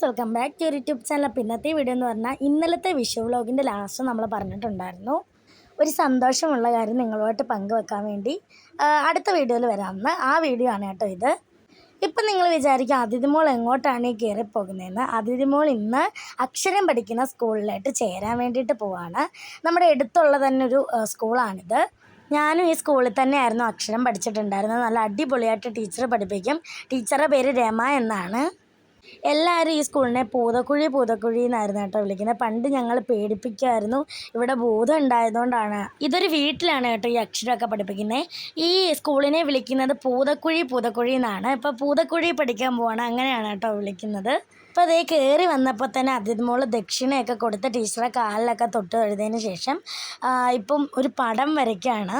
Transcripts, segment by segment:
Welcome back to YouTube channel അപ്പോൾ ഇന്നത്തെ video എന്ന് പറഞ്ഞാൽ ഇന്നലത്തെ വിഷു വ്ലോഗിന്റെ ലാസ്റ്റ് നമ്മൾ പറഞ്ഞിട്ടുണ്ടായിരുന്നു. ഒരു സന്തോഷമുള്ള കാര്യം നിങ്ങളുമായിട്ട് പങ്കുവെക്കാൻ വേണ്ടി. അടുത്ത വീഡിയോയിൽ വരാമെന്ന് ആ വീഡിയോ ആണ് കേട്ടോ ഇത്. ഇപ്പം നിങ്ങൾ വിചാരിക്കും അതിഥിമോൾ എങ്ങോട്ടാണ് ഈ കയറി പോകുന്നതെന്ന്. അതിഥിമോൾ ഇന്ന് അക്ഷരം പഠിക്കുന്ന സ്കൂളിലായിട്ട് ചേരാൻ വേണ്ടിയിട്ട് പോവാണ്. നമ്മുടെ അടുത്തുള്ള തന്നെ ഒരു സ്കൂളാണിത്. ഞാനും ഈ സ്കൂളിൽ തന്നെയായിരുന്നു അക്ഷരം പഠിച്ചിട്ടുണ്ടായിരുന്നത്. നല്ല അടിപൊളിയായിട്ട് ടീച്ചർ പഠിപ്പിക്കും. ടീച്ചറുടെ പേര് രമ എന്നാണ്. എല്ലാവരും ഈ സ്കൂളിനെ പൂതക്കുഴി പൂതക്കുഴി എന്നായിരുന്നു കേട്ടോ വിളിക്കുന്നത്. പണ്ട് ഞങ്ങൾ പേടിപ്പിക്കുമായിരുന്നു ഇവിടെ ഭൂതം ഉണ്ടായതുകൊണ്ടാണ്. ഇതൊരു വീട്ടിലാണ് കേട്ടോ ഈ അക്ഷരമൊക്കെ പഠിപ്പിക്കുന്നത് ഈ സ്കൂളിനെ വിളിക്കുന്നത് പൂതക്കുഴി പൂതക്കുഴി എന്നാണ്. ഇപ്പോൾ പൂതക്കുഴി പഠിക്കാൻ പോവാണ്. അങ്ങനെയാണ് കേട്ടോ വിളിക്കുന്നത്. അപ്പോൾ അതേ കയറി വന്നപ്പോൾ തന്നെ അതിഥിമോൾ ദക്ഷിണയൊക്കെ കൊടുത്ത് ടീച്ചറെ കാലിലൊക്കെ തൊട്ട് എഴുതിയതിന് ശേഷം ഇപ്പം ഒരു പടം വരയ്ക്കുകയാണ്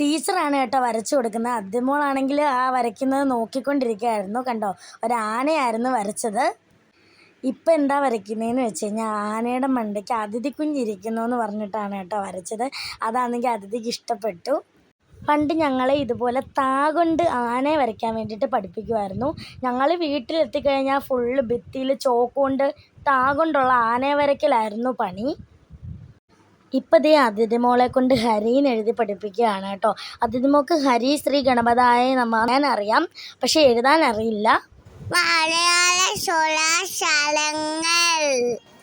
ടീച്ചറാണ് കേട്ടോ വരച്ചു കൊടുക്കുന്നത്. അതിമോളാണെങ്കിൽ ആ വരയ്ക്കുന്നത് നോക്കിക്കൊണ്ടിരിക്കുകയായിരുന്നു കണ്ടോ? ഒരാനയായിരുന്നു വരച്ചത്. ഇപ്പം എന്താ വരയ്ക്കുന്നതെന്ന് വെച്ച് കഴിഞ്ഞാൽ ആനയുടെ മണ്ടയ്ക്ക് അതിഥി കുഞ്ഞിരിക്കുന്നു എന്ന് പറഞ്ഞിട്ടാണ് കേട്ടോ വരച്ചത്. അതാണെങ്കിൽ അതിഥിക്ക് ഇഷ്ടപ്പെട്ടു. പണ്ട് ഞങ്ങളെ ഇതുപോലെ താ കൊണ്ട് ആനയെ വരയ്ക്കാൻ വേണ്ടിയിട്ട് പഠിപ്പിക്കുമായിരുന്നു. ഞങ്ങൾ വീട്ടിലെത്തിക്കഴിഞ്ഞാൽ ഫുള്ള് ഭിത്തിയിൽ ചോക്ക് കൊണ്ട് താ കൊണ്ടുള്ള ആനയെ വരയ്ക്കലായിരുന്നു പണി. ഇപ്പം ദേ അതിഥിമോളെ കൊണ്ട് ഹരീൻ എഴുതി പഠിപ്പിക്കുകയാണ് കേട്ടോ. അതിഥി മോക്ക് ഹരി ശ്രീ ഗണപതായ നമ്മ അറിയാം പക്ഷെ എഴുതാൻ അറിയില്ല.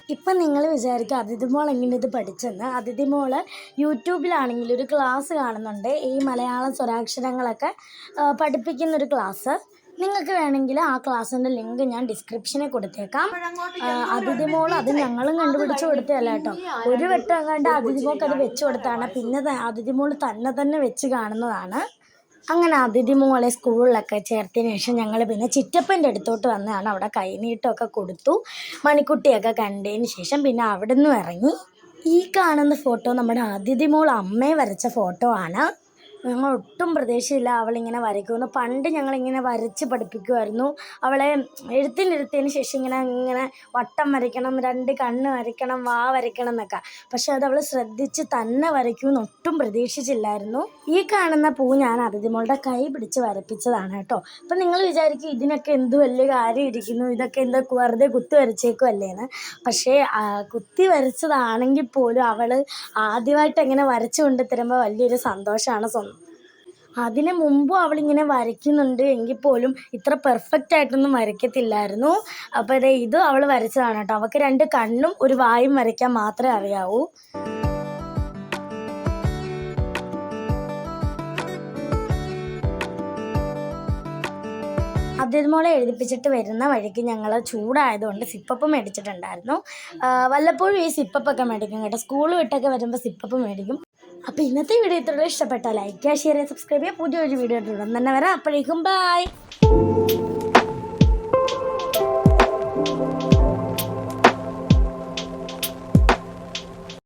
ഇപ്പം നിങ്ങൾ വിചാരിക്കുക അതിഥി മോൾ എങ്ങനെ ഇത് പഠിച്ചെന്ന്. അതിഥി മോൾ യൂട്യൂബിലാണെങ്കിൽ ഒരു ക്ലാസ് കാണുന്നുണ്ട്. ഈ മലയാളം സ്വരാക്ഷരങ്ങളൊക്കെ പഠിപ്പിക്കുന്നൊരു പഠിപ്പിക്കുന്ന ഒരു ക്ലാസ്. നിങ്ങൾക്ക് വേണമെങ്കിൽ ആ ക്ലാസ്സിന്റെ ലിങ്ക് ഞാൻ ഡിസ്ക്രിപ്ഷനിൽ കൊടുത്തേക്കാം. അതിഥിമോൾ അത് ഞങ്ങളും കണ്ടുപിടിച്ച് കൊടുത്തതല്ല കേട്ടോ. ഒരു വട്ടം കണ്ട് അതിഥിമോൾക്ക് അത് വെച്ച് കൊടുത്താണ് പിന്നെ അതിഥിമോൾ തന്നെ തന്നെ വെച്ച് കാണുന്നതാണ്. അങ്ങനെ അതിഥി മോളെ സ്കൂളിലൊക്കെ ചേർത്തതിന് ശേഷം ഞങ്ങൾ പിന്നെ ചിറ്റപ്പന്റെ അടുത്തോട്ട് വന്നതാണ്. അവിടെ കൈനീട്ടമൊക്കെ കൊടുത്തു. മണിക്കുട്ടിയൊക്കെ കണ്ടതിന് ശേഷം പിന്നെ അവിടെ നിന്നും ഇറങ്ങി. ഈ കാണുന്ന ഫോട്ടോ നമ്മുടെ അതിഥി മോൾ അമ്മയെ വരച്ച ഫോട്ടോ ആണ്. ഞങ്ങൾ ഒട്ടും പ്രതീക്ഷയില്ല അവളിങ്ങനെ വരയ്ക്കുമെന്ന്. പണ്ട് ഞങ്ങളിങ്ങനെ വരച്ച് പഠിപ്പിക്കുമായിരുന്നു. അവളെ എഴുത്തിനിരുത്തിയതിന് ശേഷം ഇങ്ങനെ ഇങ്ങനെ വട്ടം വരയ്ക്കണം രണ്ട് കണ്ണ് വരയ്ക്കണം വാ വരയ്ക്കണം എന്നൊക്കെ. പക്ഷെ അത് അവൾ ശ്രദ്ധിച്ച് തന്നെ വരയ്ക്കുമെന്ന് ഒട്ടും പ്രതീക്ഷിച്ചില്ലായിരുന്നു. ഈ കാണുന്ന പൂ ഞാൻ അതിഥിമോളുടെ കൈ പിടിച്ച് വരപ്പിച്ചതാണ് കേട്ടോ. അപ്പം നിങ്ങൾ വിചാരിക്കും ഇതിനൊക്കെ എന്ത് വലിയ കാര്യം ഇരിക്കുന്നു ഇതൊക്കെ എന്താ വെറുതെ കുത്തി വരച്ചേക്കുമല്ലേന്ന് പക്ഷേ കുത്തി വരച്ചതാണെങ്കിൽ പോലും അവൾ ആദ്യമായിട്ട് എങ്ങനെ വരച്ചു കൊണ്ട് തരുമ്പോൾ വലിയൊരു സന്തോഷമാണ് സ്വന്തം അതിന് മുമ്പും അവളിങ്ങനെ വരയ്ക്കുന്നുണ്ട് എങ്കിൽ പോലും ഇത്ര പെർഫെക്റ്റ് ആയിട്ടൊന്നും വരയ്ക്കത്തില്ലായിരുന്നു. അപ്പോൾ അതെ ഇത് അവൾ വരച്ചതാണ് കേട്ടോ. അവക്ക് രണ്ട് കണ്ണും ഒരു വായും വരയ്ക്കാൻ മാത്രമേ അറിയാവൂ. അതിഥിമോളെ എഴുതിപ്പിച്ചിട്ട് വരുന്ന വഴിക്ക് ഞങ്ങൾ ചൂടായതുകൊണ്ട് സിപ്പപ്പ് മേടിച്ചിട്ടുണ്ടായിരുന്നു. വല്ലപ്പോഴും ഈ സിപ്പപ്പൊക്കെ മേടിക്കും കേട്ടോ. സ്കൂൾ വിട്ടൊക്കെ വരുമ്പോൾ സിപ്പപ്പ് മേടിക്കും. അപ്പോൾ ഇന്നത്തെ വീഡിയോ ഇത്രയും ഇഷ്ടപ്പെട്ടാൽ ലൈക്ക് ചെയ്യുക ഷെയർ ചെയ്യുക സബ്സ്ക്രൈബ് ചെയ്യുക പുതിയൊരു വീഡിയോ ഇട്ടുടൻ തന്നെ വരാം. അപ്പോഴേക്കും ബൈ